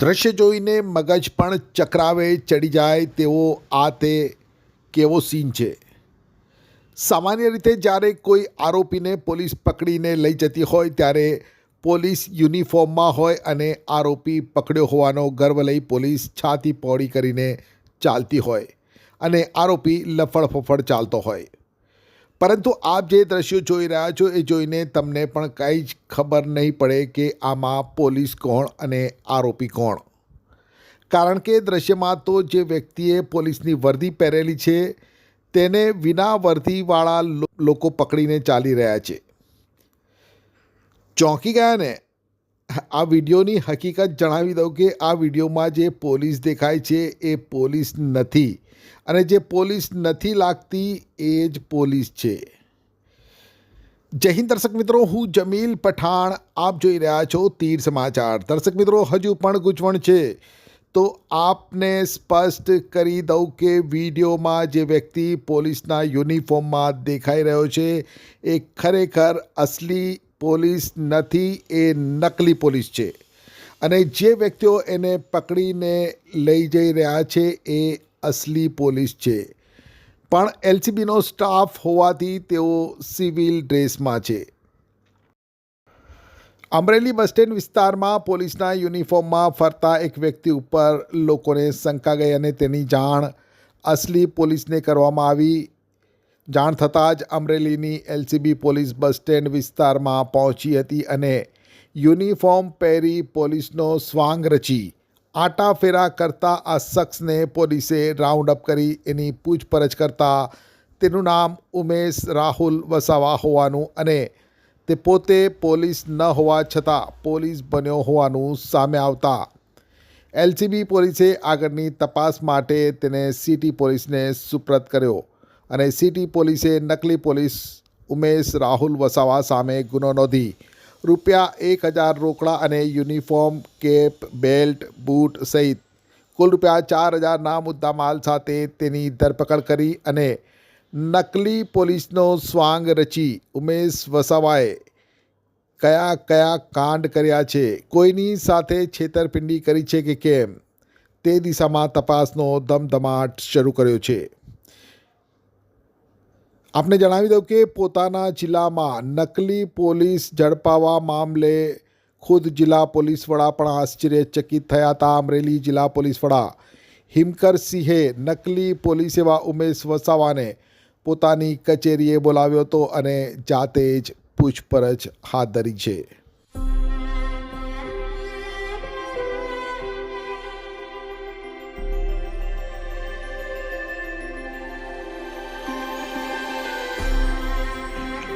દ્રશ્ય જોઈને મગજ પણ ચક્રાવે, ચડી જાય તેવો આ તે કેવો સીન છે. સામાન્ય રીતે જ્યારે કોઈ આરોપીને પોલીસ પકડીને લઈ જતી હોય ત્યારે પોલીસ યુનિફોર્મમાં હોય અને આરોપી પકડ્યો હોવાનો ગર્વ લઈ પોલીસ છાતી પહોળી કરીને ચાલતી હોય અને આરોપી લફડફફડ ચાલતો હોય. પરંતુ આપ જે દ્રશ્યો જોઈ રહ્યા છો એ જોઈને તમને પણ કંઈ જ ખબર નહીં પડે કે આમાં પોલીસ કોણ અને આરોપી કોણ. કારણ કે દ્રશ્યમાં તો જે વ્યક્તિએ પોલીસની વર્દી પહેરેલી છે, તેને વિના વર્દીવાળા લોકો પકડીને ચાલી રહ્યા છે. ચોંકી ગયા ને આ વિડીયોની હકીકત જણાવી દઉં કે આ વિડીયોમાં જે પોલીસ દેખાય છે એ પોલીસ નથી. અને જે પોલીસ નથી લાગતી એ જ પોલીસ છે. જય હિન્દ દર્શક મિત્રો, હું જમીલ પઠાણ. આપ જોઈ રહ્યા છો તીર સમાચાર. દર્શક મિત્રો, હજુ પણ ગૂંચવણ છે. તો આપને સ્પષ્ટ કરી દઉં કે વિડીયોમાં જે વ્યક્તિ પોલીસના યુનિફોર્મમાં દેખાઈ રહ્યો છે, એ ખરેખર અસલી પોલીસ નથી, એ નકલી પોલીસ છે. અને જે વ્યક્તિઓ એને પકડીને લઈ જઈ રહ્યા છે, એ અસલી પોલીસ છે. પણ એલસીબીનો સ્ટાફ હોવાથી તેઓ સિવિલ ડ્રેસમાં છે. અમરેલી બસ સ્ટેન્ડ વિસ્તારમાં પોલીસના યુનિફોર્મમાં ફરતા એક વ્યક્તિ ઉપર લોકોને શંકા ગઈ અને તેની જાણ અસલી પોલીસને કરવામાં આવી. જાણ થતાં જ અમરેલીની એલસીબી પોલીસ બસ સ્ટેન્ડ વિસ્તારમાં પહોંચી હતી અને યુનિફોર્મ પહેરી પોલીસનો સ્વાંગ રચી આટા ફેરા કરતા આ શખ્સને પોલીસે રાઉન્ડ અપ કરી એની પૂછપરછ કરતા તેનું નામ ઉમેશ રાહુલ વસાવા હોવાનું અને તે પોતે પોલીસ ન હોવા છતાં પોલીસ બન્યો હોવાનું સામે આવતા. એલસીબી પોલીસે આગળની તપાસ માટે તેને સિટી પોલીસને સુપ્રત કર્યો. અને સિટી પોલીસે નકલી પોલીસ ઉમેશ રાહુલ વસાવા સામે ગુનો નોંધી. રૂપિયા એક હજાર રોકડા અને યુનિફોર્મ, કેપ, બેલ્ટ, બૂટ સહિત કુલ રૂપિયા ચાર હજારના મુદ્દામાલ સાથે તેની ધરપકડ કરી અને નકલી પોલીસનો સ્વાંગ રચી ઉમેશ વસાવાએ કયા કયા કાંડ કર્યા છે, કોઈની સાથે છેતરપિંડી કરી છે કે કેમ, તે દિશામાં તપાસનો ધમધમાટ શરૂ કર્યો છે. આપને જણાવી દઉં કે પોતાના જિલ્લામાં નકલી પોલીસ ઝડપાવા મામલે ખુદ જિલ્લા પોલીસ વડા પણ આશ્ચર્યચકિત થયા હતા. અમરેલી જિલ્લા પોલીસ વડા હિમકરસિંહે નકલી પોલીસ એવા ઉમેશ વસાવાને પોતાની કચેરીએ બોલાવ્યો હતો અને જાતે જ પૂછપરછ હાથ ધરી છે.